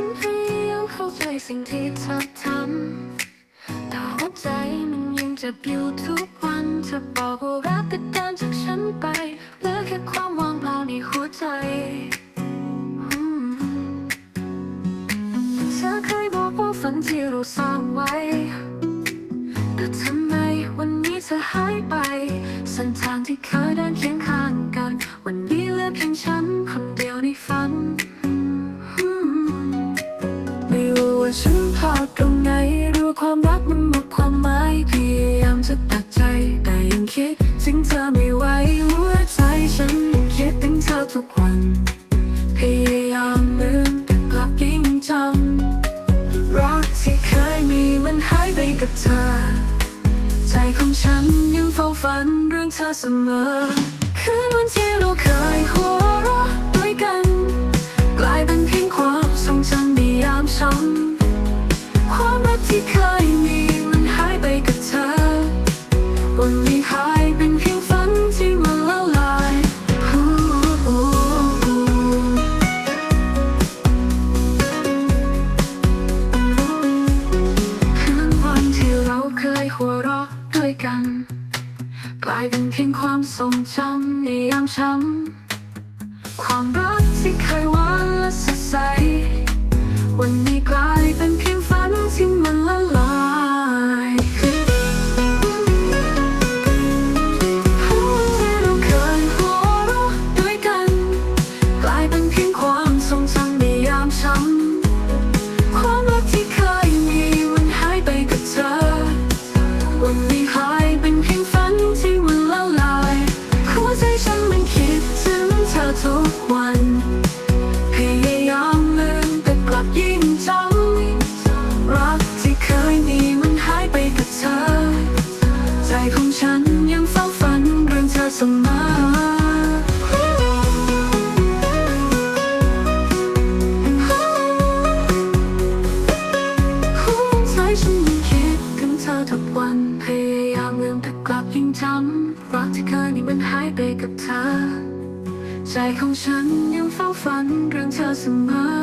ฉันพยายามเข้าใจสิ่งที่เธอทำแต่หัวใจมันยังจ็บอยู่ทุกวันเธอบอกว่ารักแต่เดินจากฉันไปเหลือแค่ความว่างเปล่าในหัวใจเธอเคยบอกว่าฝันที่เราสร้างไว้ แต่ทำไมวันนี้เธอหายไปเส้นทางที่เคยเดินเคียงข้างกัน วันนี้เหลือเพียงฉัน ว่าฉันพลาดตรงไหนรือว่าความรักมันหมดความหมายพยายามจะตัดใจแต่ยังคิดถึงเธอไม่ไหวหัวใจฉันคิดถึงเธอทุกวันพยายามลืมแต่กลับยิ่งจำรักที่เคยมีมันหายไปกับเธอ ใจของฉันยังเฝ้าฝันเรื่องเธอเสมอคืนวันที่เราเคยหั วันนี้หายเป็นเพียงฝันที่มันละลายคืนวันที่เราเคยหัวเราะด้วยกันกลายเป็นเพียงความทรงจำในยามช้ำความรักที่เคยหวาน ยิ่งจำรักที่เคยมีมันหายไปกับเธอ ใจของฉันยังเฝ้าฝันเรื่องเธอเสมอหัวใจฉันยังคิดถึงเธอทุกวันพยายามลืมแต่กลับยิ่งจำรักที่เคยมีมันหายไปกับเธอ ใจของฉันยังเฝ้าฝันเรื่องเธอเสมอ